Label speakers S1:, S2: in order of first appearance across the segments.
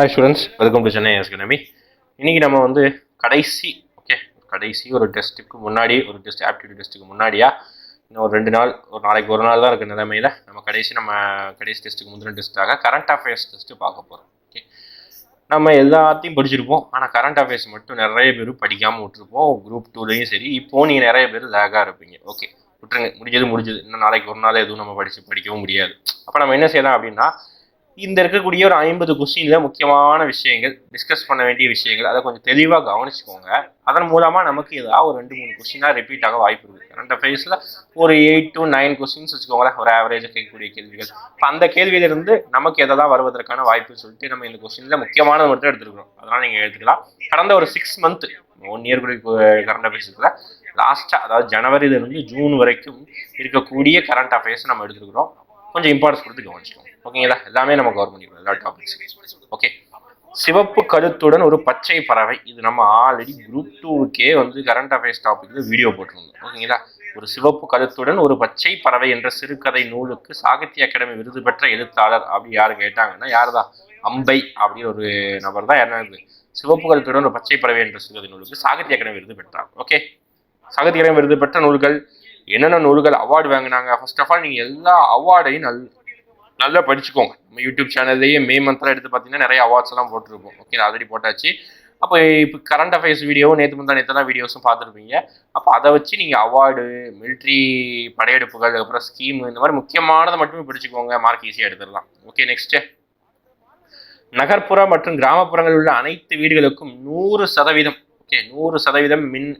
S1: Hi students welcome to Chennai academy இன்றைக்கி நம்ம வந்து கடைசி ஓகே கடைசி ஒரு டெஸ்ட்டுக்கு முன்னாடி ஒரு டெஸ்ட் ஆப்டிடியூட் டெஸ்ட்டுக்கு முன்னாடியா? இன்னும் ஒரு ரெண்டு நாள் ஒரு நாளைக்கு ஒரு நாள் தான் இருக்க நிலைமையில் நம்ம கடைசி நம்ம கடைசி டெஸ்ட்டுக்கு முந்தின டெஸ்ட்டாக கரண்ட் அஃபேர்ஸ் டெஸ்ட்டு பார்க்க போகிறோம் ஓகே நம்ம எல்லாத்தையும் படிச்சிருப்போம். ஆனால் கரண்ட் அஃபேர்ஸ் மட்டும் நிறைய பேர் படிக்காமல் விட்டுருப்போம். குரூப் டூலையும் சரி. இப்போது நீங்கள் நிறைய பேர் லேகாக இருப்பீங்க ஓகே விட்டுருங்க. முடிஞ்சது முடிஞ்சது. இன்னும் நாளைக்கு ஒரு நாள் எதுவும் நம்ம படித்து படிக்கவும் முடியாது. அப்போ நம்ம என்ன செய்யலாம் அப்படின்னா இந்த இருக்கக்கூடிய ஒரு ஐம்பது கொஸ்டினில் முக்கியமான விஷயங்கள் டிஸ்கஸ் பண்ண வேண்டிய விஷயங்கள் அதை கொஞ்சம் தெளிவாக கவனிச்சுக்கோங்க. அதன் மூலமாக நமக்கு ஏதாவது ஒரு ரெண்டு மூணு கொஸ்டினாக ரிப்பீட் ஆக வாய்ப்பு இருக்குது ரெண்டு அஃபேர்ஸில் ஒரு எயிட் டு நைன் கொஸ்டின்ஸ் வச்சுக்கோங்களேன் ஒரு ஆவரேஜாக கேட்கக்கூடிய கேள்விகள். இப்போ அந்த கேள்வியிலிருந்து நமக்கு எதெல்லாம் வருவதற்கான வாய்ப்புன்னு சொல்லிட்டு நம்ம இந்த கொஸ்டினில் முக்கியமானது மட்டும் எடுத்துருக்கோம். அதனால் நீங்கள் எடுத்துக்கலாம். கடந்த ஒரு சிக்ஸ் மந்த் ஒன் இயர் கூட கரண்ட் அஃபேர்ஸில் லாஸ்ட்டாக அதாவது ஜனவரியிலிருந்து ஜூன் வரைக்கும் இருக்கக்கூடிய கரண்ட் அஃபேர்ஸ் நம்ம எடுத்துருக்குறோம். கொஞ்சம் இம்பார்ட்டன்ஸ் கொடுத்து கவனிச்சிக்கோங்க. ஓகேங்களா எல்லாமே நம்ம கவர் பண்ணிக்கிறோம் எல்லா டாபிக்ஸ் ஓகே சிவப்பு கழுத்துடன் ஒரு பச்சை பறவை. இது நம்ம ஆல்ரெடி குரூப் டூவுக்கே வந்து கரண்ட் அஃபேர்ஸ் டாபிக்ல வீடியோ போட்டிருந்தோம். ஓகேங்களா ஒரு சிவப்பு கழுத்துடன் ஒரு பச்சை பறவை என்ற சிறுகதை நூலுக்கு சாகித்ய அகாடமி விருது பெற்ற எழுத்தாளர் அப்படி யாரு கேட்டாங்கன்னா யாருதான் அம்பை அப்படின்னு ஒரு நபர் தான் என்ன சிவப்பு கழுத்துடன் ஒரு பச்சை பறவை என்ற சிறுகதை நூலுக்கு சாகித்ய அகாடமி விருது பெற்றார். ஓகே சாகித்ய அகாடமி விருது பெற்ற நூல்கள் என்னென்ன நூல்கள் அவார்டு வாங்கினாங்க? ஃபர்ஸ்ட் ஆஃப் ஆல் நீங்கள் எல்லா அவார்டையும் நல் நல்லா படிச்சுக்கோங்க. நம்ம யூடியூப் சேனல்லையே மே மந்த்லாம் எடுத்து பார்த்தீங்கன்னா நிறைய அவார்ட்ஸ் எல்லாம் போட்டிருப்போம் ஓகே ஆல்ரெடி போட்டாச்சு. அப்போ இப்போ கரண்ட் அஃபேர்ஸ் வீடியோவும் நேற்று முந்தா நேற்று வீடியோஸும் பார்த்துருப்பீங்க அப்போ அதை வச்சு நீங்கள் அவார்டு மிலிட்ரி படையெடுப்புகள் அப்புறம் ஸ்கீம் இந்த மாதிரி முக்கியமானதை மட்டுமே பிடிச்சிக்கோங்க. மார்க் ஈஸியாக எடுத்துடலாம். ஓகே நெக்ஸ்ட்டு நகர்ப்புற மற்றும் கிராமப்புறங்களில் உள்ள அனைத்து வீடுகளுக்கும் நூறு சதவீதம் ஓகே நூறு சதவீதம் மின்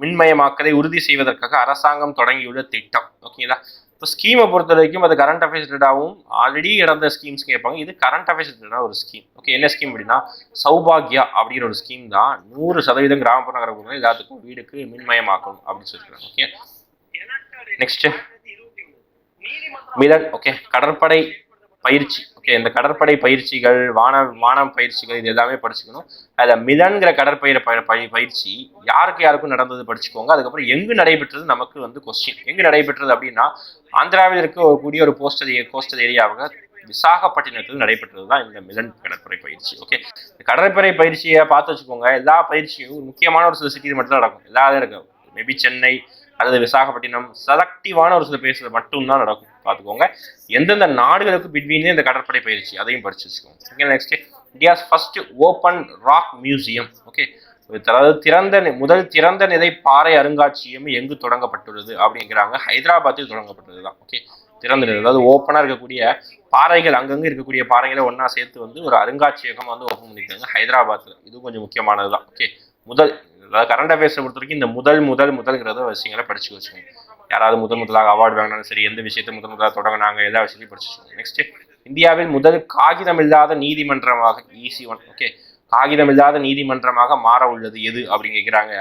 S1: மின்மயமாக்கலை உறுதி செய்வதற்காக அரசாங்கம் தொடங்கியுள்ள திட்டம். ஓகேங்களா இப்போ ஸ்கீமை பொறுத்த வரைக்கும் அது கரண்ட் அஃபேர்ஸ் ரிலேட்டாகவும் ஆல்ரெடி இறந்த ஸ்கீம்ஸ் கேட்பாங்க. இது கரண்ட் அஃபேர்ஸ் ரிலேட்டாக ஒரு ஸ்கீம் ஓகே என்ன ஸ்கீம் அப்படின்னா சௌபாகியா அப்படிங்கிற ஒரு ஸ்கீம் தான் நூறு சதவீதம் கிராமப்புற நகரப்புறங்கள் எல்லாத்துக்கும் வீடுக்கு மின்மயமாக்கணும் அப்படின்னு சொல்லியிருக்காங்க ஓகே நெக்ஸ்ட் மிலன். ஓகே கடற்படை பயிற்சி ஓகே இந்த கடற்படை பயிற்சிகள் வான வானம் பயிற்சிகள் இது எல்லாமே படிச்சுக்கணும். அதில் மிலன்கிற கடற்பயிர பயிற்சி யாருக்கு யாருக்கும் நடந்தது படிச்சுக்கோங்க. அதுக்கப்புறம் எங்கு நடைபெற்றது நமக்கு வந்து கொஸ்டின் எங்கு நடைபெற்றது அப்படின்னா ஆந்திராவில் இருக்கக்கூடிய ஒரு போஸ்டல் கோஸ்டல் ஏரியாவாக விசாகப்பட்டினத்தில் நடைபெற்றது தான் இந்த மிலன் கடற்படை பயிற்சி ஓகே இந்த கடற்படை பயிற்சியை பார்த்து வச்சுக்கோங்க. எல்லா பயிற்சியும் முக்கியமான ஒரு சில சிட்டியில் மட்டும் தான் நடக்கும். எல்லாரும் இருக்கும் மேபி சென்னை அல்லது விசாகப்பட்டினம் செலக்டிவான ஒரு சில பிளேஸில் மட்டும்தான் நடக்கும். பார்த்துக்கோங்க. எந்தெந்த நாடுகளுக்கு பிட்வீனே இந்த கடற்படை பயிற்சி அதையும் படிச்சு வச்சுக்கோங்க. Okay next India's first open rock museum okay அதாவது திறந்த முதல் திறந்த நிலை பாறை அருங்காட்சியகம் எங்கு தொடங்கப்பட்டுள்ளது அப்படிங்கிறாங்க. ஹைதராபாத்தில் தொடங்கப்பட்டது தான் ஓகே திறந்த நிலை. அதாவது ஓப்பனாக இருக்கக்கூடிய பாறைகள் அங்கங்கே இருக்கக்கூடிய பாறைகளை ஒன்றா சேர்த்து வந்து ஒரு அருங்காட்சியகம் வந்து ஓப்பன் பண்ணியிருக்காங்க. ஹைதராபாத்தில் இது கொஞ்சம் முக்கியமானது தான் ஓகே முதல் அதாவது கரண்ட் அஃபேர்ஸை பொறுத்த வரைக்கும் இந்த முதல் முதல் முதல்ங்கிறத விஷயங்களை படிச்சு வச்சுக்கோங்க யாராவது முதல் முதலாக அவார்டு வாங்கினாலும் சரி எந்த விஷயத்தை முதல் முதலாக தொடங்கினாங்க எல்லா விஷயத்தையும் படிச்சு வச்சுக்கோங்க நெக்ஸ்ட் இந்தியாவில் முதல் காகிதம் இல்லாத நீதிமன்றமாக ஈஸி ஒன் ஓகே காகிதம் இல்லாத நீதிமன்றமாக மாற உள்ளது எது அப்படின்னு கேட்குறாங்க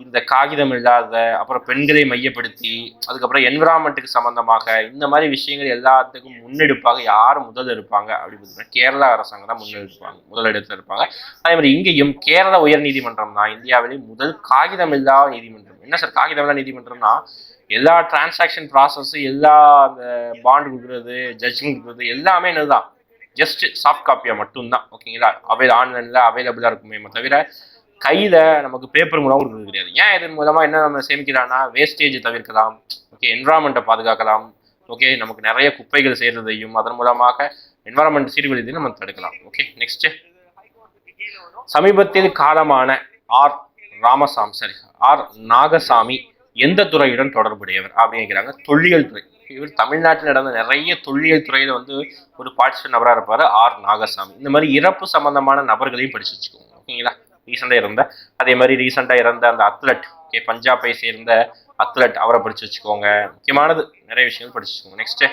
S1: இந்த காகிதம் இல்லாத அப்புறம் பெண்களை மையப்படுத்தி அதுக்கப்புறம் என்விரான்மெண்ட்டுக்கு சம்பந்தமாக இந்த மாதிரி விஷயங்கள் எல்லாத்துக்கும் முன்னெடுப்பாக யார் முதல் இருப்பாங்க அப்படின்னு பார்த்தீங்கன்னா கேரளா அரசாங்கம் தான் முன்னெடுப்பாங்க முதலிடத்தில் இருப்பாங்க. அதே மாதிரி இங்கேயும் கேரள உயர் நீதிமன்றம் தான் இந்தியாவிலே முதல் காகிதம் இல்லாத நீதிமன்றம். என்ன சார் காகிதம் இல்லா நீதிமன்றம்னா எல்லா டிரான்சாக்ஷன் ப்ராசஸ் எல்லா அந்த பாண்ட் கொடுக்குறது ஜட்ஜிங் கொடுக்குறது எல்லாமே என்னதுதான்? ஜஸ்ட் சாஃப்ட் காப்பியாக மட்டும்தான் ஓகேங்களா அவைல் ஆன்லைனில் அவைலபிளாக இருக்குமே தவிர கையில் நமக்கு பேப்பர் மூலம் கொடுக்குறது கிடையாது. ஏன் இதன் மூலமாக என்ன நம்ம சேமிக்கலாம்னா வேஸ்டேஜ் தவிர்க்கலாம் ஓகே என்வரான்மெண்ட்டை பாதுகாக்கலாம் ஓகே நமக்கு நிறைய குப்பைகள் சேர்றதையும் அதன் மூலமாக என்வரான்மெண்ட் சீர்குலைதையும் நம்ம தடுக்கலாம் ஓகே நெக்ஸ்ட் சமீபத்தில் காலமான R. Ramasamy sorry R. Nagasamy எந்த துறையுடன் தொடர்புடையவர் அப்படிங்கிறாங்க தொல்லியல் துறை. இவர் தமிழ்நாட்டில் நடந்த நிறைய தொல்லியல் துறையில் வந்து ஒரு பார்ட்டிசிபென்ட் நபராக இருப்பார் ஆர். நாகசாமி. இந்த மாதிரி இறப்பு சம்பந்தமான நபர்களையும் படிச்சு வச்சுக்கோங்க ஓகேங்களா ரீசெண்டாக இருந்த அதே மாதிரி ரீசெண்டாக இறந்த அந்த அத்லட் ஓகே பஞ்சாபை சேர்ந்த அத்லட் அவரை படிச்சு வச்சுக்கோங்க. முக்கியமானது நிறைய விஷயங்கள் படிச்சு வச்சுக்கோங்க. நெக்ஸ்ட்டு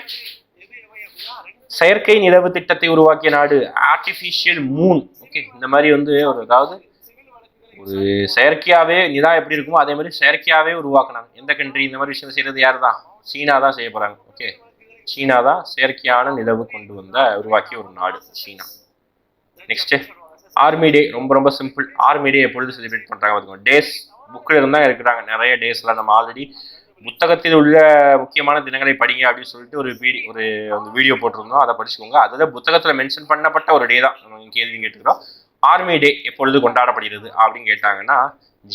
S1: செயற்கை நிலவு திட்டத்தை உருவாக்கிய நாடு ஆர்டிஃபிஷியல் மூன் ஓகே இந்த மாதிரி வந்து ஒரு அதாவது ஒரு செயற்கையாகவே நிலா எப்படி இருக்குமோ அதே மாதிரி செயற்கையாகவே உருவாக்கினாங்க. எந்த கண்ட்ரி இந்த மாதிரி விஷயம் செய்கிறது யார் தான் சீனா தான் செய்ய போகிறாங்க ஓகே சீனா தான் செயற்கையான நிலவு கொண்டு வந்த உருவாக்கிய ஒரு நாடு சீனா. நெக்ஸ்ட்டு ஆர்மி டே ரொம்ப ரொம்ப சிம்பிள் ஆர்மி டே எப்பொழுது செலிப்ரேட் பண்ணுறாங்க பார்த்துக்கோங்க டேஸ் புக்கில் இருந்தால் இருக்கிறாங்க. நிறைய டேஸ்லாம் நம்ம ஆல்ரெடி புத்தகத்தில் உள்ள முக்கியமான தினங்களை படிங்க அப்படின்னு சொல்லிட்டு ஒரு வீடியோ ஒரு வீடியோ போட்டிருந்தோம். அதை படிச்சுக்கோங்க. அதில் புத்தகத்தில் மென்ஷன் பண்ணப்பட்ட ஒரு டே தான் நம்ம கேள்வி கேட்டுக்கிறோம். ஆர்மி டே எப்பொழுது கொண்டாடப்படுகிறது அப்படின்னு கேட்டாங்கன்னா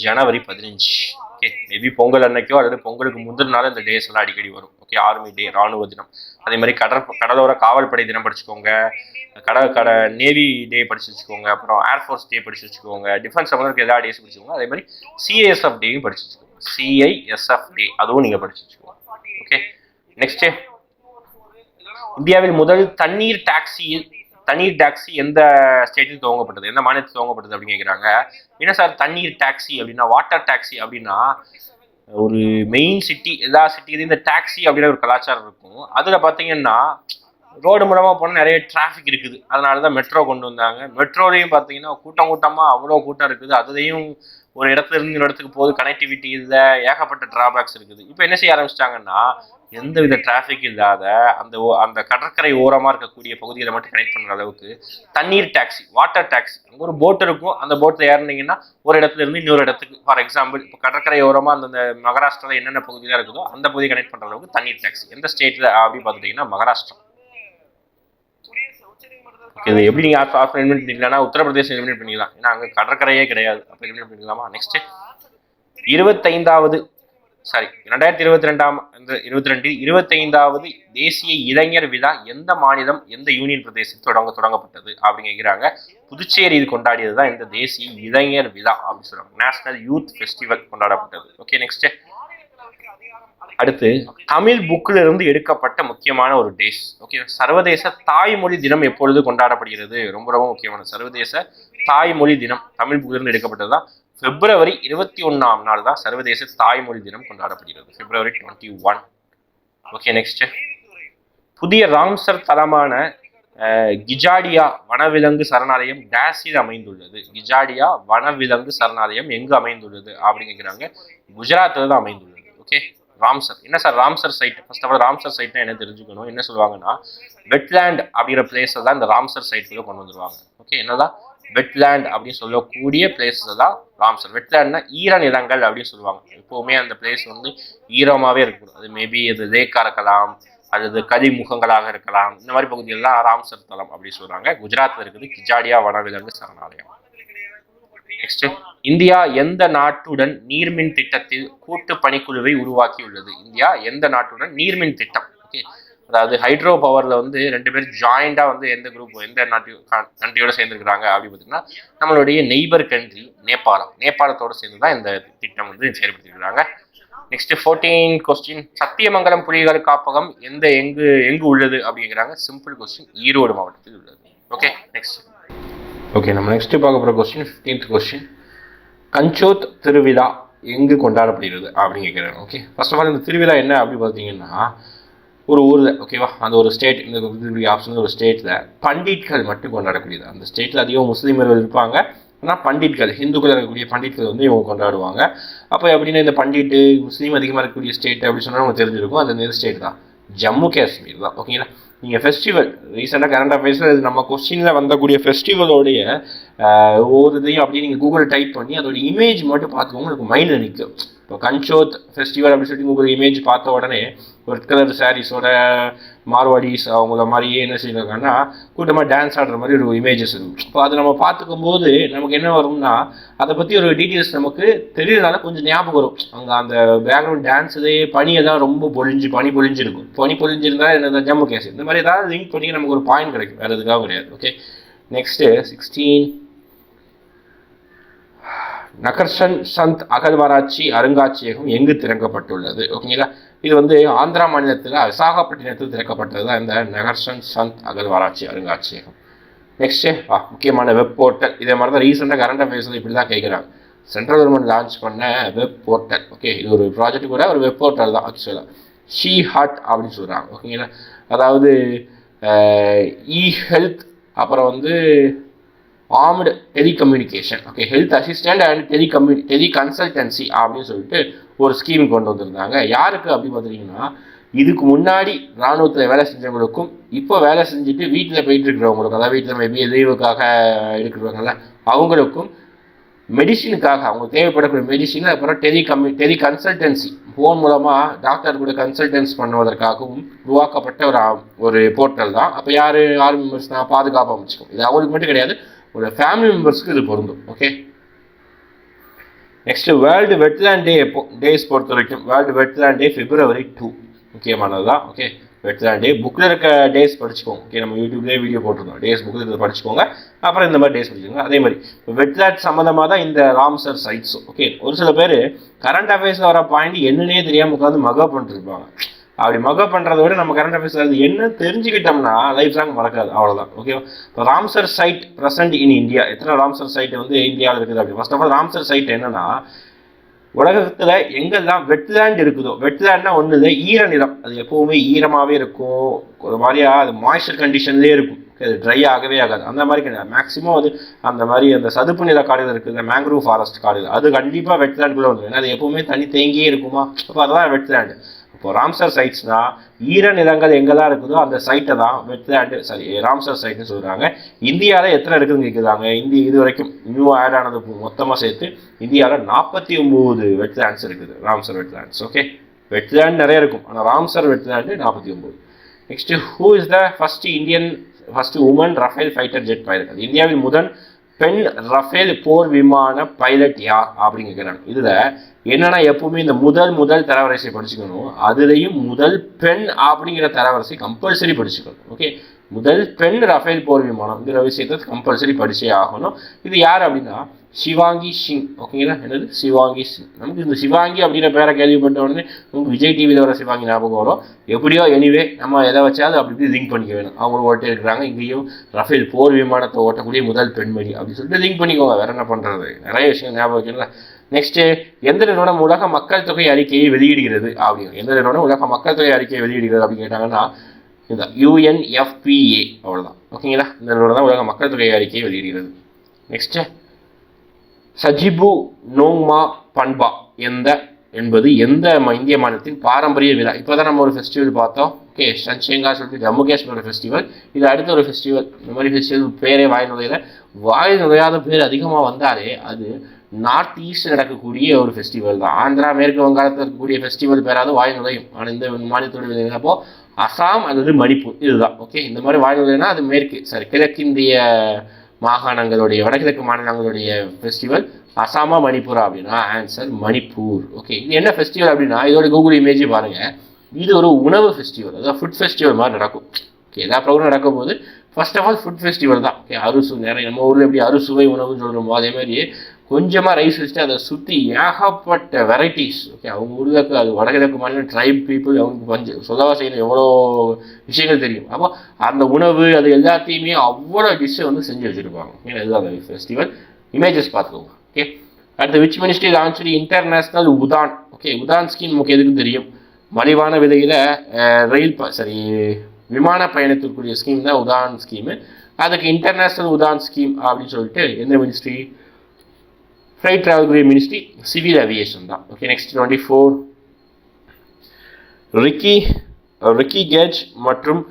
S1: ஜனவரி பதினஞ்சு. ஓகே மேபி பொங்கல் அன்னைக்கோ அல்லது பொங்கலுக்கு முந்தின நாள் இந்த டேஸ் எல்லாம் அடிக்கடி வரும். ஓகே ஆர்மி டே ராணுவ தினம். அதே மாதிரி கடற் கடலோர காவல்படை தினம் படிச்சுக்கோங்க. கடல் கட நேவி டே படிச்சு வச்சுக்கோங்க. அப்புறம் ஏர்ஃபோர்ஸ் டே படிச்சு வச்சுக்கோங்க. டிஃபென்ஸ் சம்மந்தம் எல்லா டேஸும் படிச்சுக்கோங்க அதே மாதிரி சிஐஎஸ்எஃப் டேயும் படிச்சு வச்சுக்கோங்க. சிஐஎஸ்எஃப் டே அதுவும் நீங்கள் படிச்சு வச்சுக்கோங்க. ஓகே நெக்ஸ்ட் இந்தியாவில் முதல் தண்ணீர் டாக்ஸியில் தண்ணீர் டாக்ஸி எந்த ஸ்டேட்டில் துவங்கப்பட்டது? எந்த மாநிலத்தில் துவங்கப்பட்டது அப்படின்னு கேட்குறாங்க என்ன சார் தண்ணீர் டாக்ஸி அப்படின்னா வாட்டர் டாக்ஸி அப்படின்னா ஒரு மெயின் சிட்டி எல்லா சிட்டிலையும் இந்த டாக்ஸி அப்படின்னு ஒரு கலாச்சாரம் இருக்கும். அதில் பார்த்தீங்கன்னா ரோடு மூலமாக போனால் நிறைய டிராஃபிக் இருக்குது. அதனால தான் மெட்ரோ கொண்டு வந்தாங்க. மெட்ரோலையும் பார்த்தீங்கன்னா கூட்டம் கூட்டமாக அவ்வளோ கூட்டம் இருக்குது. அதுலேயும் ஒரு இடத்துல இருந்து இன்னொரு இடத்துக்கு போகுது கனெக்டிவிட்டி இல்லை ஏகப்பட்ட டிராபேக்ஸ் இருக்குது. இப்போ என்ன செய்ய ஆரம்பிச்சிட்டாங்கன்னா எந்த வித டிராஃபிக் இல்லாத அந்த ஓ- அந்த கடற்கரை ஓரமாக இருக்கக்கூடிய பகுதிகளை மட்டும் கனெக்ட் பண்ணுற அளவுக்கு தண்ணீர் டாக்ஸி வாட்டர் டாக்ஸி அங்கே ஒரு போட் இருக்கும். அந்த போட்டில் ஏறினீங்கன்னா ஒரு இடத்துல இருந்து இன்னொரு இடத்துக்கு ஃபார் எக்ஸாம்பிள் இப்போ கடற்கரை ஓரமாக அந்த மகாராஷ்டிராவில் என்னென்ன பகுதியெலாம் இருக்குதோ அந்த பகுதியை கனெக்ட் பண்ணுற அளவுக்கு தண்ணீர் டாக்ஸி எந்த ஸ்டேட்டில் அப்படின்னு பார்த்துட்டிங்கன்னா மகாராஷ்டிரா. இது எப்படி நீங்கள் ஆஃப் ஆஃப் எலிமினேட் பண்ணிக்கலாம்னா உத்தரப்பிரதேசம் எலிமினேட் பண்ணிக்கலாம். ஏன்னா அங்கே கடற்கரையே கிடையாது. அப்போ எலிமினேட் பண்ணிக்கலாமா? நெக்ஸ்ட் இருபத்தைந்தாவது சாரி ரெண்டாயிரத்தி இருபத்தி ரெண்டாம் இந்த இருபத்தி ரெண்டு இருபத்தைந்தாவது தேசிய இளைஞர் விழா எந்த மாநிலம் எந்த யூனியன் பிரதேசத்தில் தொடங்க தொடங்கப்பட்டது அப்படின்னு கேட்குறாங்க புதுச்சேரி இது கொண்டாடியது தான் இந்த தேசிய இளைஞர் விழா அப்படின்னு சொல்றாங்க. நேஷனல் யூத் ஃபெஸ்டிவல் கொண்டாடப்பட்டது. ஓகே நெக்ஸ்ட் அடுத்து தமிழ் புக்கில் இருந்து எடுக்கப்பட்ட முக்கியமான ஒரு டேஸ் ஓகே சர்வதேச தாய்மொழி தினம் எப்பொழுது கொண்டாடப்படுகிறது? ரொம்ப ரொம்ப முக்கியமான. சர்வதேச தாய்மொழி தினம் தமிழ் புக்கில் இருந்து எடுக்கப்பட்டது தான் பிப்ரவரி இருபத்தி ஒன்றாம் நாள் தான் சர்வதேச தாய்மொழி தினம் கொண்டாடப்படுகிறது. February twenty one okay next புதிய ராம்சர் தலமான கிஜாடியா வனவிலங்கு சரணாலயம் டேஸில் அமைந்துள்ளது. கிஜாடியா வனவிலங்கு சரணாலயம் எங்கு அமைந்துள்ளது? அப்படின்னு கேட்குறாங்க குஜராத்தில் தான் அமைந்துள்ளது. Okay Ramsar. என்ன sir Ramsar site first of all Ramsar சைட்னா என்ன தெரிஞ்சுக்கணும்? என்ன சொல்லுவாங்கன்னா வெட்லேண்ட் அப்படிங்கிற பிளேஸை தான் இந்த ராம்சர் சைட்டுக்குள்ள கொண்டு வந்துருவாங்க. ஓகே என்னதான் வெட்லேண்ட் அப்படின்னு சொல்லக்கூடிய பிளேஸஸ் தான் ராம்சர். வெட்லேண்ட்னா ஈர நிலங்கள் அப்படின்னு சொல்லுவாங்க. எப்போவுமே அந்த பிளேஸ் வந்து ஈரமாகவே இருக்கணும் அது மேபி அது லேக்காக இருக்கலாம் அல்லது கலிமுகங்களாக இருக்கலாம். இந்த மாதிரி பகுதிகளெலாம் ராம்சர் தலம் அப்படின்னு சொல்கிறாங்க குஜராத்தில் இருக்குது கிஜாடியா வனவிலங்கு சரணாலயம். நெக்ஸ்ட் இந்தியா எந்த நாட்டுடன் நீர்மின் திட்டத்தில் கூட்டு பணிக்குழுவை உருவாக்கியுள்ளது? இந்தியா எந்த நாட்டுடன் நீர்மின் திட்டம்? ஓகே அதாவது ஹைட்ரோ பவர்ல வந்து ரெண்டு பேரும் ஜாயிண்டா வந்து எந்த குரூப் எந்த நாட்டு கண்ட்ரியோட சேர்ந்துருக்கிறாங்க அப்படின்னு பார்த்தீங்கன்னா நம்மளுடைய நெய்பர் கண்ட்ரி நேபாளம். நேபாளத்தோட சேர்ந்து தான் இந்த திட்டம் வந்து செயல்படுத்திருக்கிறாங்க. நெக்ஸ்ட் ஃபோர்டீன் கொஸ்டின் சத்தியமங்கலம் புலிகள் காப்பகம் எந்த எங்கு எங்கு உள்ளது அப்படிங்கிறாங்க. சிம்பிள் கொஸ்டின் ஈரோடு மாவட்டத்தில் உள்ளது. ஓகே நெக்ஸ்ட் ஓகே நம்ம நெக்ஸ்ட் பார்க்க போகிற கொஸ்டின் ஃபிஃப்டீன்த் கொஸ்டின் கஞ்சோத் திருவிழா எங்கு கொண்டாடப்படுகிறது அப்படின்னு கேட்குறாங்க ஓகே ஃபர்ஸ்ட் ஆஃப் ஆல் இந்த திருவிழா என்ன அப்படி பார்த்தீங்கன்னா ஒரு ஊரில் ஓகேவா அந்த ஒரு ஸ்டேட் இந்த ஆப்ஷன் ஒரு ஸ்டேட்டில் பண்டிட்கள் மட்டும் கொண்டாடக்கூடியது. அந்த ஸ்டேட்டில் அதிகம் முஸ்லீம்கள் இருப்பாங்க. ஆனால் பண்டிட்கள் ஹிந்துக்கள் இருக்கக்கூடிய பண்டிட்கள் வந்து இவங்க கொண்டாடுவாங்க. அப்போ எப்படின்னா இந்த பண்டிட்டு முஸ்லீம் அதிகமாக இருக்கக்கூடிய ஸ்டேட் அப்படி சொன்னால் நமக்கு தெரிஞ்சிருக்கும். அது இந்த ஸ்டேட் தான்? ஜம்மு காஷ்மீர் தான். ஓகேங்களா நீங்கள் ஃபெஸ்டிவல் ரீசெண்டாக கரண்ட் அஃபேர்ஸில் நம்ம கொஸ்டினில் வந்தக்கூடிய ஃபெஸ்டிவலோடைய ஒவ்வொரு இதையும் அப்படியே நீங்கள் கூகுள் டைப் பண்ணி அதோட இமேஜ் மட்டும் பார்த்துக்கோங்க. உங்களுக்கு மைண்டில் நிற்கும் இப்போ கன்சோத் ஃபெஸ்டிவல் அப்படின்னு சொல்லிட்டு உங்களுக்கு இமேஜ் பார்த்த உடனே ரெட் கலர் சாரீஸோட மார்வாடிஸ் அவங்கள மாதிரியே என்ன செய்வாங்கன்னா கூட்டமாக டான்ஸ் ஆடுற மாதிரி ஒரு இமேஜஸ் இருக்கும். இப்போ அதை நம்ம பார்த்துக்கும் போது நமக்கு என்ன வரும்னா அதை பற்றி ஒரு டீட்டெயில்ஸ் நமக்கு தெரியறதுனால கொஞ்சம் ஞாபகம் வரும். அங்கே அந்த பேக்ரவுண்ட் டான்ஸ் இதே பனியை தான் ரொம்ப பொழிஞ்சு பனி பொழிஞ்சிருக்கும். பனி பொழிஞ்சிருந்தா என்ன ஜம்மு கேஸ் இந்த மாதிரி ஏதாவது லிங்க் பண்ணி நமக்கு ஒரு பாயிண்ட் கிடைக்கும். வேறு எதுக்காக கிடையாது. ஓகே நெக்ஸ்ட்டு சிக்ஸ்டீன் நகர்ஷன் சந்த் அகழ்வாராய்ச்சி அருங்காட்சியகம் எங்கு திறக்கப்பட்டுள்ளது? ஓகேங்களா இது வந்து ஆந்திரா மாநிலத்தில் விசாகப்பட்டினத்தில் திறக்கப்பட்டது தான் இந்த நகர்ஷன் சந்த் அகழ்வாராய்ச்சி அருங்காட்சியகம். நெக்ஸ்ட்டு முக்கியமான வெப் போர்ட்டல் இதே மாதிரி தான் ரீசெண்டாக கரண்ட் அஃபேர்ஸில் இப்படி தான் கேட்குறாங்க. சென்ட்ரல் கவர்மெண்ட் லான்ச் பண்ண வெப் போர்ட்டல் ஓகே இது ஒரு ப்ராஜெக்ட் கூட ஒரு வெப் போர்ட்டல் தான் ஆக்சுவலாக ஷீ ஹாட் அப்படின்னு சொல்கிறாங்க ஓகேங்களா அதாவது இ ஹெல்த் அப்புறம் வந்து armed telecommunication okay health assistant and டெலிகம்யூ teleconsultancy அப்படின்னு சொல்லிட்டு ஒரு ஸ்கீம் கொண்டு வந்திருந்தாங்க. யாருக்கு அப்படி பார்த்தீங்கன்னா இதுக்கு முன்னாடி இராணுவத்தில் வேலை செஞ்சவங்களுக்கும் இப்போ வேலை செஞ்சுட்டு வீட்டில் போயிட்டு இருக்கிறவங்களுக்கும் அதாவது வீட்டில் மேபி லீவுக்காக இருக்கிறவங்கள அவங்களுக்கும் மெடிசினுக்காக அவங்க தேவைப்படக்கூடிய மெடிசின் அப்புறம் டெலி கம்யூ டெலி கன்சல்டன்சி ஃபோன் மூலமாக டாக்டர் கூட கன்சல்டன்ஸ் பண்ணுவதற்காகவும் உருவாக்கப்பட்ட ஒரு ஒரு போர்ட்டல் தான். அப்போ யார் ஆர்மி மெம்பர்ஸ் தான் பாதுகாப்பாக அமைச்சுக்கும். இது அவங்களுக்கு மட்டும் கிடையாது உங்களோட ஃபேமிலி மெம்பர்ஸ்க்கு இது பொருந்தும் okay next world wetland day எப்போ? டேஸ் பொறுத்த வரைக்கும் world wetland day February two முக்கியமானது தான் ஓகே வெட்லேண்ட் டே புக்கில் இருக்க டேஸ் படிச்சுக்கோங்க ஓகே நம்ம யூடியூப்லேயே வீடியோ போட்டிருந்தோம் டேஸ் புக்கில் இருந்து படிச்சுக்கோங்க அப்புறம் இந்த மாதிரி டேஸ் படிச்சுக்கோங்க அதே மாதிரி. வெட்லேண்ட் சம்மந்தமாக தான் இந்த ராம்சர் சைட்ஸும் ஓகே ஒரு சில பேர் கரண்ட் அஃபேர்ஸில் வர பாயிண்ட் என்னன்னே தெரியாமல் உட்காந்து பண்ணிட்டு இருப்பாங்க. அப்படி மக பண்ணுறத விட நம்ம கரண்ட் அஃபேர்ஸ் அது என்ன தெரிஞ்சுக்கிட்டோம்னா லைஃப் லாங் மறக்காது அவ்வளோதான் ஓகேவா இப்போ Ramsar site present in India எத்தனை ராம்சர் சைட் வந்து இந்தியாவில் இருக்குது அப்படி first of all Ramsar site என்னன்னா உலகத்தில் எங்கெல்லாம் வெட்லேண்ட் இருக்குதோ வெட்லேண்ட்னா ஒன்று இல்லை ஈர நிலம். அது எப்போவுமே ஈரமாகவே இருக்கும். ஒரு மாதிரியா அது மாய்ஸ்டர் கண்டிஷன்லேயே இருக்கும். அது ட்ரை ஆகவே ஆகாது. அந்த மாதிரி கிடையாது. மேக்ஸிமம் அது அந்த மாதிரி அந்த சதுப்பு நில காடுகள் இருக்குது மேங்க்ரூவ் ஃபாரஸ்ட் காடுகள். அது கண்டிப்பாக வெட்லேண்டுக்குள்ளே வந்துடும் ஏன்னா அது எப்போவுமே தனி தேங்கியே இருக்குமா? அப்போ அதெல்லாம் வெட்லேண்டு இப்போ ராம்சர் சைட்ஸ்னா ஈர நிலங்கள் எங்கெல்லாம் இருக்குதோ அந்த சைட்டை தான் வெட்லேண்டு சாரி ராம்சர் சைட்னு சொல்கிறாங்க இந்தியாவில் எத்தனை இருக்குதுன்னு கேட்குறாங்க இந்தி இது வரைக்கும் நியூ ஆட் ஆனது மொத்தமாக சேர்த்து இந்தியாவில் நாற்பத்தி ஒம்பது வெட்லேண்ட்ஸ் இருக்குது ராம்சர் வெட்லேண்ட்ஸ் ஓகே வெட்லேண்ட் நிறைய இருக்கும் ஆனால் ராம்சர் வெட்லேண்டு நாற்பத்தி ஒம்பது next who is the first Indian first woman Rafale fighter jet pilot அது இந்தியாவின் முதன் பெண் ரஃபேல் போர் விமான பைலட் யார் அப்படின்னு கேட்குறாங்க இதில் என்னன்னா எப்பவுமே இந்த முதல் முதல் தரவரிசை படிச்சுக்கணும். அதுலேயும் முதல் பெண் அப்படிங்கிற தரவரிசை கம்பல்சரி படிச்சுக்கணும். ஓகே முதல் பெண் ரஃபேல் போர் விமானம்ங்கிற விஷயத்தை கம்பல்சரி படிச்சே ஆகணும். இது யார் அப்படின்னா சிவாங்கி சிங். ஓகேங்களா என்னது? சிவாங்கி சிங். நமக்கு இந்த சிவாங்கி அப்படின்ற பேரை கேள்விப்பட்ட உடனே நமக்கு விஜய் டிவியில் வர சிவாங்கி ஞாபகம் வரும். எப்படியோ எனிவே நம்ம எதை வச்சாலும் அப்படி இப்படி லிங்க் பண்ணிக்க வேணும். அவங்க ஓட்டே இருக்கிறாங்க. இங்கேயும் ரஃபேல் போர் விமானத்தை ஓட்டக்கூடிய முதல் பெண்மணி அப்படின்னு சொல்லிட்டு லிங்க் பண்ணிக்கோங்க. வேற என்ன பண்ணுறது நிறைய விஷயம் ஞாபகம் வைக்கணும் நெக்ஸ்ட்டு எந்த நிறுவனம் உலக மக்கள் தொகை அறிக்கையை வெளியிடுகிறது அப்படின்னு. எந்த நிறுவனம் உலக மக்கள் தொகை அறிக்கையை வெளியிடுகிறது அப்படின்னு கேட்டாங்கன்னா இந்த யூஎன்எஃபிஏ அவ்வளோதான் ஓகேங்களா இந்த நிறுவனம் தான் உலக மக்கள் தொகை அறிக்கையை வெளியிடுகிறது. நெக்ஸ்ட்டு சஜிபு நோங்மா பண்பா எந்த என்பது எந்த இந்திய மாநிலத்தின் பாரம்பரிய விழா. இப்போ தான் நம்ம ஒரு ஃபெஸ்டிவல் பார்த்தோம். ஓகே சன்ஷேங்கா சொல்லிட்டு ஜம்மு காஷ்மீர் ஃபெஸ்டிவல் இது அடுத்த ஒரு ஃபெஸ்டிவல் இந்த மாதிரி ஃபெஸ்டிவல் பேரே வாய் நுழையில. வாய் நுழையாத பேர் அதிகமாக வந்தாலே அது நார்த் ஈஸ்ட் நடக்கக்கூடிய ஒரு ஃபெஸ்டிவல் தான். ஆந்திரா மேற்கு வங்காளத்தில் இருக்கக்கூடிய ஃபெஸ்டிவல் பேராவது வாய் நுழையும். ஆனால் இந்த மாநிலத்தோட அப்போ? அசாம் அல்லது மணிப்பூர். இதுதான். ஓகே இந்த மாதிரி வாய் நுழையினா அது மேற்கு. சாரி கிழக்கிந்திய மாகாணங்களுடைய வடகிழக்கு மாநிலங்களுடைய ஃபெஸ்டிவல் அசாமா மணிப்பூரா அப்படின்னா ஆன்சர் மணிப்பூர். ஓகே இது என்ன ஃபெஸ்டிவல் அப்படின்னா இதோட கூகுள் இமேஜ் பாருங்கள் இது ஒரு உணவு ஃபெஸ்டிவல் அதாவது ஃபுட் ஃபெஸ்டிவல் மாதிரி நடக்கும். ஓகே எல்லா ப்ரோக்ராம் நடக்கும்போது first of all food festival தான். ஓகே அறுசு நிறைய நம்ம ஊரில் எப்படி அறுசுவை உணவுன்னு சொல்கிறோமோ அதே மாதிரி கொஞ்சமாக ரைஸ் வச்சுட்டு அதை சுற்றி ஏகப்பட்ட வெரைட்டிஸ் ஓகே அவங்க ஊருக்கு அது வடகிழக்கு மாநிலம் ட்ரைப் பீப்புள் அவங்களுக்கு கொஞ்சம் சொல்லவா செய்யணும் எவ்வளோ விஷயங்கள் தெரியும். அப்போ அந்த உணவு அது எல்லாத்தையுமே அவ்வளோ டிஷ்ஷை வந்து செஞ்சு வச்சுருப்பாங்க. ஏன்னா இதுதான் அந்த ஃபெஸ்டிவல் இமேஜஸ் பார்த்துக்கோங்க. ஓகே அடுத்து which ministry launch international Udan okay Udan scheme நமக்கு எதுக்கும் தெரியும்? மலிவான விலையில் ரயில் சரி விமான பயணத்திற்குரிய ஸ்கீம் தான் உதான் ஸ்கீமு அதுக்கு இன்டர்நேஷ்னல் உதான் ஸ்கீம் அப்படின்னு சொல்லிட்டு எந்த ministry flight travel ministry civil aviation தான். Okay next twenty four Ricky Ricky Kej மற்றும்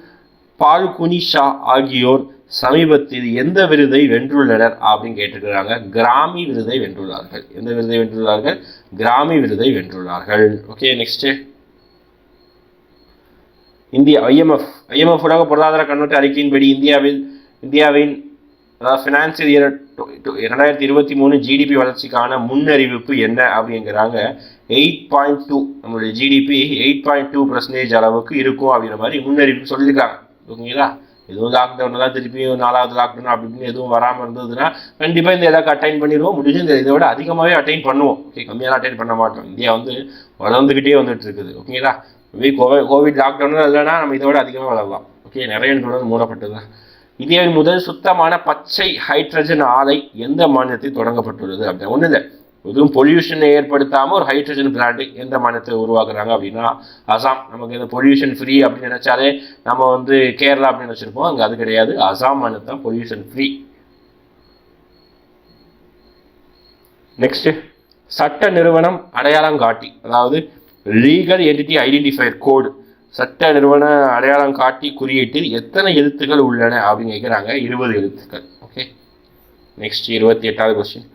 S1: பால்குனி ஷா ஆகியோர் சமீபத்தில் எந்த விருதை வென்றுள்ளனர் அப்படின்னு கேட்டிருக்கிறாங்க. கிராமி விருதை வென்றுள்ளார்கள். எந்த விருதை வென்றுள்ளார்கள்? கிராமி விருதை வென்றுள்ளார்கள். Okay next India IMF IMF உலக பொருளாதார கண்ணோட்ட அறிக்கையின்படி இந்தியாவில் இந்தியாவின் அதாவது ஃபினான்சியல் இயர் இரண்டாயிரத்தி இருபத்தி மூணு ஜிடிபி வளர்ச்சிக்கான முன்னறிவிப்பு என்ன அப்படிங்கிறாங்க. எயிட் பாயிண்ட் டூ நம்மளுடைய GDP eight point two percentage அளவுக்கு இருக்கும் அப்படிங்கிற மாதிரி முன்னறிவிப்பு சொல்லியிருக்காங்க. ஓகேங்களா எதுவும் லாக்டவுன் தான் திருப்பியும் நாலாவது லாக்டவுன் அப்படின்னு எதுவும் வராமல் இருந்ததுன்னா கண்டிப்பாக இந்த இலக்கு அட்டைன் பண்ணிடுவோம். முடிஞ்சு இந்த இதை விட அதிகமாகவே அட்டைன் பண்ணுவோம். ஓகே கம்மியாக அட்டைன் பண்ண மாட்டோம். இந்தியா வந்து வளர்ந்துக்கிட்டே வந்துட்டு இருக்குது ஓகேங்களா மே கோவிட் கோவிட் லாக்டவுன் இல்லைன்னா நம்ம இதை விட அதிகமாக வளரலாம். ஓகே நிறைய தொடர்ந்து மூடப்பட்டது இந்தியாவின் முதல் சுத்தமான பச்சை ஹைட்ரஜன் ஆலை எந்த மாநிலத்தில் தொடங்கப்பட்டுள்ளது அப்படின்னு ஒன்றும் இல்லை. எதுவும் பொல்யூஷனை ஏற்படுத்தாமல் ஒரு ஹைட்ரஜன் பிளான்ட் எந்த மாநிலத்தில் உருவாக்குறாங்க அப்படின்னா அசாம். நமக்கு இந்த பொல்யூஷன் ஃப்ரீ அப்படின்னு நினச்சாலே நம்ம வந்து கேரளா அப்படின்னு வச்சுருப்போம் அங்கே அது கிடையாது. அசாம் மாநிலம் தான் பொல்யூஷன் ஃப்ரீ நெக்ஸ்ட்டு சட்ட நிறுவனம் அடையாளம் காட்டி அதாவது லீகல் என்டிட்டி ஐடென்டிஃபையர் கோடு சட்ட நிறுவன அடையாளம் காட்டி குறியீட்டில் எத்தனை எழுத்துக்கள் உள்ளன அப்படின்னு கேட்குறாங்க இருபது எழுத்துக்கள். ஓகே நெக்ஸ்ட் இருபத்தி எட்டாவது கொஸ்டின்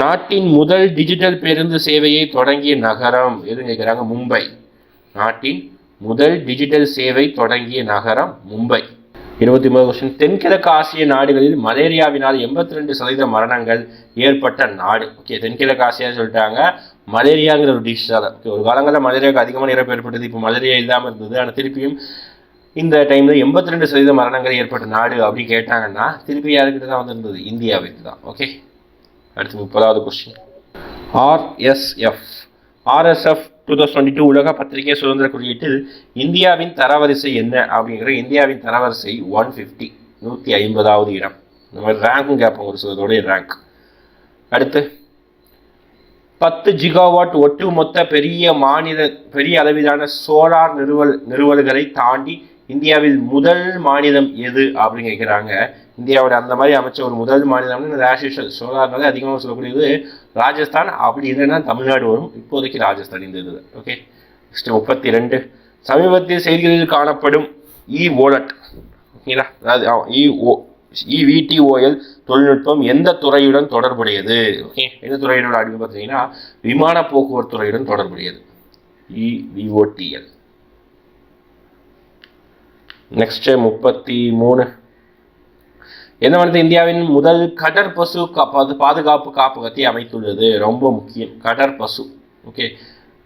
S1: நாட்டின் முதல் டிஜிட்டல் பேருந்து சேவையை தொடங்கிய நகரம் எதுன்னு கேட்குறாங்க மும்பை. நாட்டின் முதல் டிஜிட்டல் சேவை தொடங்கிய நகரம் மும்பை. இருபத்தி மூணு கொஸ்டின் தென்கிழக்கு ஆசிய நாடுகளில் மலேரியாவினால் எண்பத்தி ரெண்டு சதவீத மரணங்கள் ஏற்பட்ட நாடு. ஓகே தென்கிழக்கு ஆசியா சொல்லிட்டாங்க. மலேரியாங்கிற ஒரு டிஷ் தான் ஒரு காலங்களில் மலேரியாவுக்கு அதிகமான இறப்பு ஏற்பட்டது இப்போ மலேரியா இல்லாமல் இருந்தது. ஆனால் திருப்பியும் இந்த டைமில் எண்பத்தி ரெண்டு சதவீத மரணங்கள் ஏற்பட்ட நாடு அப்படின்னு கேட்டாங்கன்னா திருப்பி யாருக்கிட்ட தான் வந்திருந்தது? இந்தியாவுக்கு தான். ஓகே? அடுத்து முப்பதாவது question RSF RSF two thousand twenty two உலக பத்திரிகை சுதந்திர குறியீட்டில் இந்தியாவின் தரவரிசை என்ன அப்படிங்கிற இந்தியாவின் தரவரிசை ஒன் ஃபிஃப்டி நூற்றி ஐம்பதாவது இடம். இந்த மாதிரி ரேங்க்கும் கேட்போம் ஒரு சிலருடைய ரேங்க் அடுத்து பத்து ஜிகாவாட் ஒட்டுமொத்த பெரிய மாநில பெரிய அளவிலான சோலார் நிறுவல் நிறுவல்களை தாண்டி இந்தியாவில் முதல் மாநிலம் எது அப்படின்னு கேட்குறாங்க. இந்தியாவோட அந்த மாதிரி அமைச்ச ஒரு முதல் மாநிலம்னு ஆஷிஷல் சோலார்னாலே அதிகமாக சொல்லக்கூடியது ராஜஸ்தான். அப்படி இல்லைன்னா தமிழ்நாடு வரும். இப்போதைக்கு ராஜஸ்தான் இந்த இது. ஓகே நெக்ஸ்ட் முப்பத்தி ரெண்டு சமீபத்திய செய்திகளில் காணப்படும் இ ஓலட் ஓகேங்களா அதாவது இ ஓ இவிடிஓஎல் தொழில்நுட்பம் எந்த துறையுடன் தொடர்புடையது? ஓகே எந்த துறையுடன் அப்படின்னு பார்த்தீங்கன்னா விமான போக்குவரத்து துறையுடன் தொடர்புடையது. இவிஓடிஎல் நெக்ஸ்ட் முப்பத்தி மூணு. என்ன வந்து இந்தியாவின் முதல் கடற்பசு கா பாதுகாப்பு காப்பகத்தை அமைத்துள்ளது. ரொம்ப முக்கியம். கடற்பசு ஓகே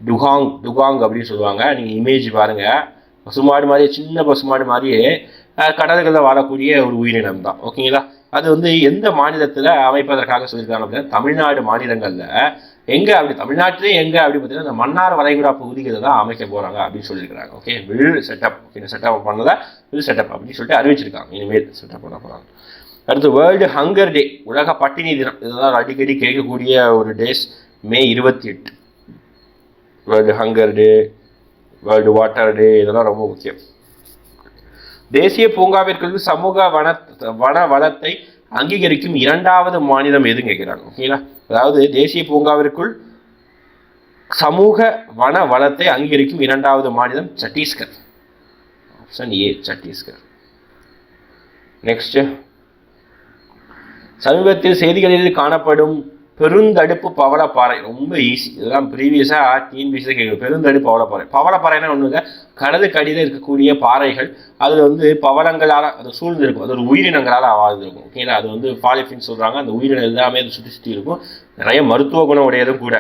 S1: டுகாங் டுகாங் அப்படின்னு சொல்லுவாங்க. நீங்கள் இமேஜ் பாருங்கள் பசுமாடு மாதிரியே சின்ன பசுமாடு மாதிரியே கடல்களில் வாழக்கூடிய ஒரு உயிரினம் தான் ஓகேங்களா அது வந்து எந்த மாநிலத்தில் அமைப்பதற்காக சொல்லியிருக்காங்க அப்படின்னா தமிழ்நாடு மாநிலங்களில் எங்கே அப்படி தமிழ்நாட்டிலே எங்கே அப்படி பார்த்தீங்கன்னா இந்த மன்னார் வளைகுடா பகுதிகளை தான் அமைக்க போகிறாங்க அப்படின்னு சொல்லியிருக்காங்க okay will set up okay set up பண்ணதை வில் செட்டப் அப்படின்னு சொல்லிட்டு அறிவிச்சிருக்காங்க. இனிமேல் செட்டப் பண்ண போகிறாங்க அடுத்து வேர்ல்டு ஹங்கர் டே உலக பட்டினி தினம். இதெல்லாம் அடிக்கடி கேட்கக்கூடிய ஒரு டேஸ் மே இருபத்தி எட்டு. World hunger day world water day இதெல்லாம் ரொம்ப முக்கியம். தேசிய பூங்காவிற்குள் சமூக வன வன வளத்தை அங்கீகரிக்கும் இரண்டாவது மாநிலம் எதுன்னு கேட்குறாங்க ஓகேங்களா? அதாவது தேசிய பூங்காவிற்குள் சமூக வன வளத்தை அங்கீகரிக்கும் இரண்டாவது மாநிலம் Chhattisgarh option A Chhattisgarh next சமீபத்தில் செய்திகளில் காணப்படும் பெருந்தடுப்பு பவளப்பாறை. ரொம்ப ஈஸி இதெல்லாம் ப்ரீவியஸாக டிஎன்பிசி கேட்கும் பெருந்தடுப்பு பவளப்பாறை. பவளப்பாறைனா ஒன்றும் இல்லை. கடலுக்கு அடியில் இருக்கக்கூடிய பாறைகள். அது வந்து பவளங்களால் அது சூழ்ந்திருக்கும். அது ஒரு உயிரினங்களால் வாழ்ந்துருக்கும் ஓகேங்களா அது வந்து பாலிஃபின் சொல்கிறாங்க அந்த உயிரினம் எல்லாமே அது சுற்றி சுற்றி இருக்கும். நிறைய மருத்துவ குணம் உடையதும் கூட.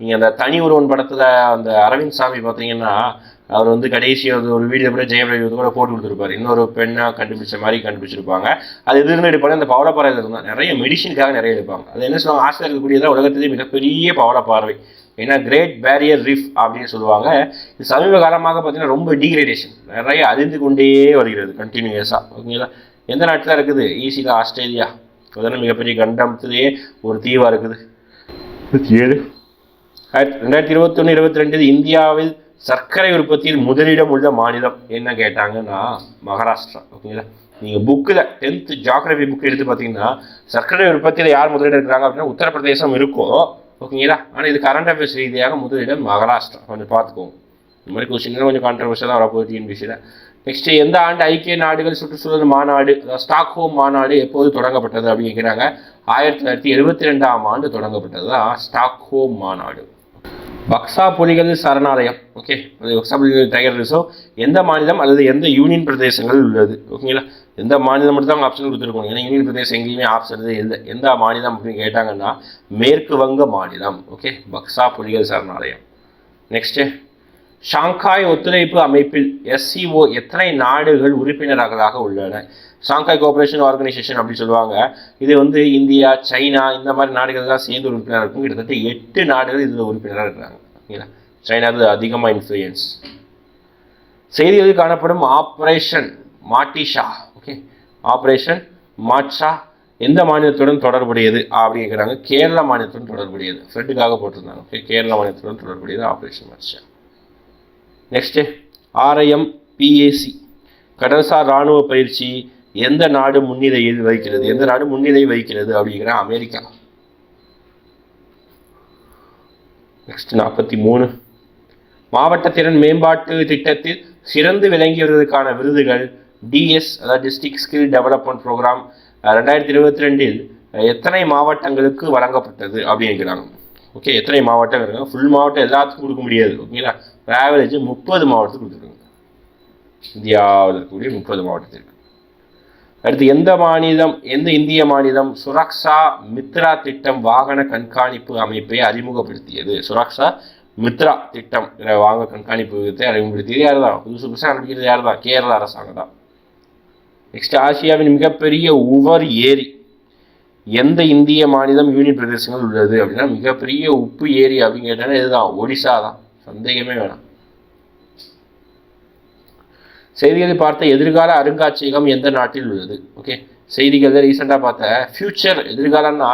S1: நீங்கள் அந்த தனி ஒருவன் படத்தில் அந்த அரவிந்த் சாமி பார்த்தீங்கன்னா அவர் வந்து கடைசி வந்து ஒரு வீடியோ கூட ஜெயம் ரவி வந்து கூட போட்டு கொடுத்துருப்பாரு. இன்னொரு பெண்ணை கண்டுபிடிச்ச மாதிரி கண்டுபிடிச்சிருப்பாங்க. அது எது இருந்து எடுப்பாங்க. இந்த பவளப்பாறையில் இருந்தால் நிறைய மெடிசினுக்காக நிறைய எடுப்பாங்க. அது என்ன சொல்லுவாங்க? ஆசிரியர் இருக்கக்கூடியதான் உலகத்திலேயே மிகப்பெரிய பவளப்பாறை. ஏன்னா கிரேட் பேரியர் ரிஃப் அப்படின்னு சொல்லுவாங்க. இது சமீப காலமாக பார்த்தீங்கன்னா ரொம்ப டீக்ரேடேஷன் நிறைய அழிந்து கொண்டே வருகிறது கண்டினியூஸாக ஓகேங்களா? எந்த நாட்டில் இருக்குது? ஈஸியில் ஆஸ்திரேலியா. அதெல்லாம் மிகப்பெரிய கண்டத்திலேயே ஒரு தீவாக இருக்குது. ஏழு. ஆயிரத்தி ரெண்டாயிரத்தி இருபத்தொன்று இருபத்தி ரெண்டில் இந்தியாவில் சர்க்கரை உற்பத்தியில் முதலிடம் உள்ள மாநிலம் என்ன கேட்டாங்கன்னா மகாராஷ்டிரா ஓகேங்களா நீங்கள் புக்கில் டென்த்து ஜாகிரபி புக் எடுத்து பார்த்தீங்கன்னா சர்க்கரை உற்பத்தியில் யார் முதலிடம் இருக்கிறாங்க அப்படின்னா உத்தரப்பிரதேசம் இருக்கும் ஓகேங்களா ஆனால் இது கரண்ட் அஃபேர்ஸ் ரீதியாக முதலிடம் மகாராஷ்டிரா. கொஞ்சம் பார்த்துக்கோங்க. இந்த மாதிரி கொஸ்டின் கொஞ்சம் கான்ட்ரவர்ஷியலாக வரப்போகுது டிஎன்பிசியில் நெக்ஸ்ட் எந்த ஆண்டு ஐக்கிய நாடுகள் சுற்றுச்சூழல் மாநாடு ஸ்டாக் ஸ்டாக்ஹோம் மாநாடு எப்போது தொடங்கப்பட்டது அப்படின்னு கேட்குறாங்க? ஆயிரத்தி தொள்ளாயிரத்தி எழுபத்தி ரெண்டாம் ஆண்டு தொடங்கப்பட்டது தான் ஸ்டாக்ஹோம் மாநாடு. பக்ஸா புலிகள் சரணாலயம். ஓகே அது பக்ஸா புலிகள் டைகர் ரிசர்வ் எந்த மாநிலம் அல்லது எந்த யூனியன் பிரதேசங்கள் உள்ளது? ஓகேங்களா எந்த மாநிலம் மட்டும் தான் ஆப்ஷன் கொடுத்துருக்கோம் ஏன்னா யூனியன் பிரதேசம் எங்கேயுமே ஆப்ஷன் இல்லை. எந்த மாநிலம் அப்படின்னு கேட்டாங்கன்னா மேற்கு வங்க மாநிலம். ஓகே பக்ஸா புலிகள் சரணாலயம். நெக்ஸ்ட்டு ஷாங்காய் ஒத்துழைப்பு அமைப்பில் எஸ்சிஓ எத்தனை நாடுகள் உறுப்பினர்களாக உள்ளன? ஷாங்காய் கோஆபரேஷன் ஆர்கனைசேஷன் அப்படின்னு சொல்லுவாங்க. இது வந்து இந்தியா சைனா இந்த மாதிரி நாடுகள் தான் சேர்ந்து உறுப்பினராக இருக்கும். கிட்டத்தட்ட எட்டு நாடுகள் இதில் உறுப்பினராக இருக்கிறாங்க. ஓகேங்களா சைனாவது அதிகமாக இன்ஃப்ளூயன்ஸ் செய்திகளில் காணப்படும் operation Matsya okay operation Matsya எந்த மாநிலத்துடன் தொடர்புடையது? அப்படின்னு கேட்குறாங்க கேரளா மாநிலத்துடன் தொடர்புடையது. ஃப்ரெண்டுக்காக போட்டிருந்தாங்க. ஓகே கேரளா மாநிலத்துடன் தொடர்புடையது ஆப்ரேஷன் மாட்ஷா நெக்ஸ்ட்டு ஆர்ஐஎம் பிஏசி கடல்சார் இராணுவ பயிற்சி எந்த நாடு முன்னிலையில் வைக்கிறது எந்த நாடு முன்னிலை வைக்கிறது அப்படிங்கிற அமெரிக்கா. நெக்ஸ்ட் நாற்பத்தி மூணு. மாவட்ட திறன் மேம்பாட்டு திட்டத்தில் சிறந்து விளங்கியவர்களுக்கான விருதுகள் டிஎஸ் அதாவது டிஸ்ட்ரிக்ட் ஸ்கில் டெவலப்மெண்ட் ப்ரோக்ராம் ரெண்டாயிரத்தி இருபத்தி ரெண்டில் எத்தனை மாவட்டங்களுக்கு வழங்கப்பட்டது அப்படிங்கிறாங்க. ஓகே எத்தனை மாவட்டம் இருக்காங்க? ஃபுல் மாவட்டம் எல்லாத்துக்கும் கொடுக்க முடியாது. ஓகேங்களா ஆவரேஜ் முப்பது மாவட்டத்துக்கு கொடுத்துருக்காங்க. இந்தியாவில் இருக்கக்கூடிய முப்பது மாவட்டத்திற்கு. அடுத்து எந்த மாநிலம் எந்த இந்திய மாநிலம் சுரக்ஷா மித்ரா திட்டம் வாகன கண்காணிப்பு அமைப்பை அறிமுகப்படுத்தியது? சுரக்ஷா மித்ரா திட்டம் வாகன வாங்க கண்காணிப்பு விதத்தை அறிமுகப்படுத்தியது யார் தான் புதுசு புதுசாக ஆரம்பிக்கிறது யார் தான் கேரள அரசாங்கம் தான் நெக்ஸ்ட் ஆசியாவின் மிகப்பெரிய உவர் ஏரி. எந்த இந்திய மாநிலம் யூனியன் பிரதேசங்கள் உள்ளது அப்படின்னா மிகப்பெரிய உப்பு ஏரி அப்படின்னு கேட்டால் இதுதான் ஒடிசா தான் சந்தேகமே வேணாம். செய்திகளை பார்த்த எதிர்கால அருங்காட்சியகம் எந்த நாட்டில் உள்ளது? ஓகே செய்திகள் ரீசெண்டாக பார்த்த ஃபியூச்சர் எதிர்காலம்னா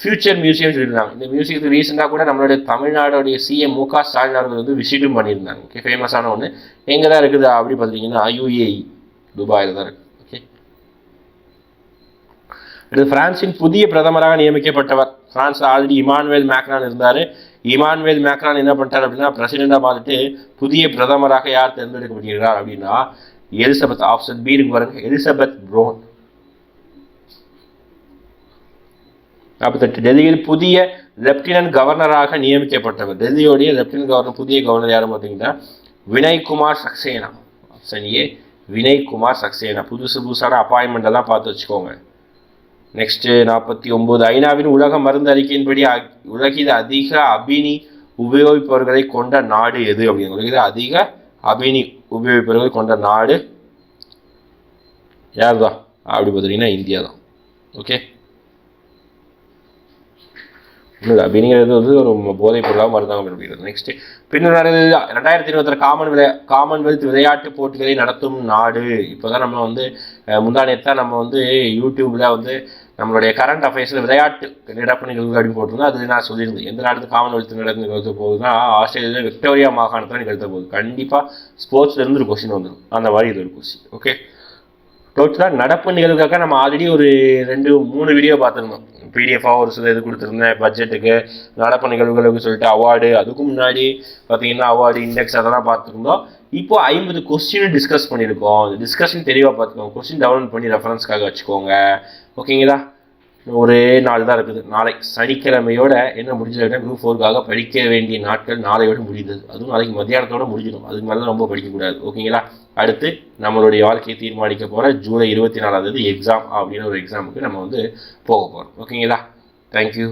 S1: ஃபியூச்சர் மியூசியம் சொல்லியிருந்தாங்க இந்த மியூசியத்துக்கு ரீசெண்டாக கூட நம்மளுடைய தமிழ்நாடுடைய சிஎம் மு க ஸ்டாலின் அவர்கள் வந்து விசிட்டும் பண்ணியிருந்தாங்க. ஓகே ஃபேமஸான ஒன்று எங்கே தான் இருக்குது? அப்படி பார்த்தீங்கன்னா யுஏஇ துபாயில் தான் இருக்குது ஓகே அடுத்து பிரான்சின் புதிய பிரதமராக நியமிக்கப்பட்டவர். பிரான்ஸ் ஆல்ரெடி இமானுவேல் மேக்ரான் இருந்தார். இமானுவேல் மேக்ரான் என்ன பண்ணிட்டார் அப்படின்னா பிரசிடெண்டாக பார்த்துட்டு புதிய பிரதமராக யார் தேர்ந்தெடுக்கப்படுகிறார் அப்படின்னா எலிசபெத் ஆப்ஷன் பி இருக்கு பாருங்க எலிசபெத் ப்ரோன். நாற்பத்தெட்டு டெல்லியில் புதிய லெப்டினன்ட் கவர்னராக நியமிக்கப்பட்டவர். டெல்லியோடைய லெப்டினன்ட் கவர்னர் புதிய கவர்னர் யாரும் பார்த்தீங்கன்னா Vinay Kumar Saxena. Option A Vinay Kumar Saxena. புதுசு புதுசான அப்பாயின்மெண்ட் எல்லாம் பார்த்து வச்சுக்கோங்க. நெக்ஸ்ட்டு நாற்பத்தி ஒம்பது ஐநாவின் உலக மருந்து அறிக்கையின்படி உலகில் அதிக அபினி உபயோகிப்பவர்களை கொண்ட நாடு எது? அப்படின்னு உலகில் அதிக அபினி உபயோகிப்பவர்களை கொண்ட நாடு யார் தான் அப்படி பார்த்தீங்கன்னா இந்தியா தான் ஓகே இல்லை அபினிங்கிறது வந்து ஒரு போதைப் பொருளாக மருந்தாங்க அப்படிங்கிறது நெக்ஸ்ட் பின்னர் ரெண்டாயிரத்தி இருபத்தி காமன் விளை காமன்வெல்த் விளையாட்டு போட்டிகளை நடத்தும் நாடு. இப்போ தான் நம்ம வந்து முந்தானியத்தான் நம்ம வந்து யூடியூப்பில் வந்து நம்மளுடைய கரண்ட் அஃபேர்ஸில் விளையாட்டு நடப்பு நிகழ்வு அப்படின்னு போட்டிருந்தோம் அது நான் சொல்லியிருந்தேன். எந்த நாட்டு காமன்வெல்த் நடந்து நிகழ்த்த போகுதுன்னா ஆஸ்திரேலியாவில் விக்டோரியா மாகாணத்தில் நிகழ்த்த போகுது. கண்டிப்பாக ஸ்போர்ட்ஸ்லேருந்து ஒரு கொஸ்டின் வந்துடும் அந்த மாதிரி இது ஒரு கொஸ்டின் ஓகே டோட்டலாக நடப்பு நிகழ்வுக்காக நம்ம ஆல்ரெடி ஒரு ரெண்டு மூணு வீடியோ பார்த்துருந்தோம். பிடிஎஃபாக ஒரு சில இது கொடுத்துருந்தேன் பட்ஜெட்டுக்கு நடப்பு நிகழ்வுகளுக்கு சொல்லிட்டு அவார்டு அதுக்கு முன்னாடி பார்த்தீங்கன்னா அவார்டு இண்டெக்ஸ் அதெல்லாம் பார்த்துருந்தோம். இப்போ ஐம்பது கொஸ்டின் டிஸ்கஸ் பண்ணியிருக்கோம். டிஸ்கஷன் தெளிவாக பார்த்துக்கோங்க. கொஸ்டின் டவுன்லோட் பண்ணி ரெஃபரன்ஸ்க்காக வச்சுக்கோங்க. ஓகேங்களா ஒரே நாள் தான் இருக்குது. நாளை சனிக்கிழமையோட என்ன முடிஞ்சதுன்னா குரூப் ஃபோருக்காக படிக்க வேண்டிய நாட்கள் நாளையோட முடிந்தது. அதுவும் நாளைக்கு மத்தியானத்தோட முடிஞ்சிடும். அதுக்கு மேலே ரொம்ப படிக்கக்கூடாது. ஓகேங்களா அடுத்து நம்மளுடைய வாழ்க்கையை தீர்மானிக்க போகிற ஜூலை இருபத்தி நாலாவது எக்ஸாம் அப்படின்னு ஒரு எக்ஸாமுக்கு நம்ம வந்து போக போகிறோம் ஓகேங்களா தேங்க்யூ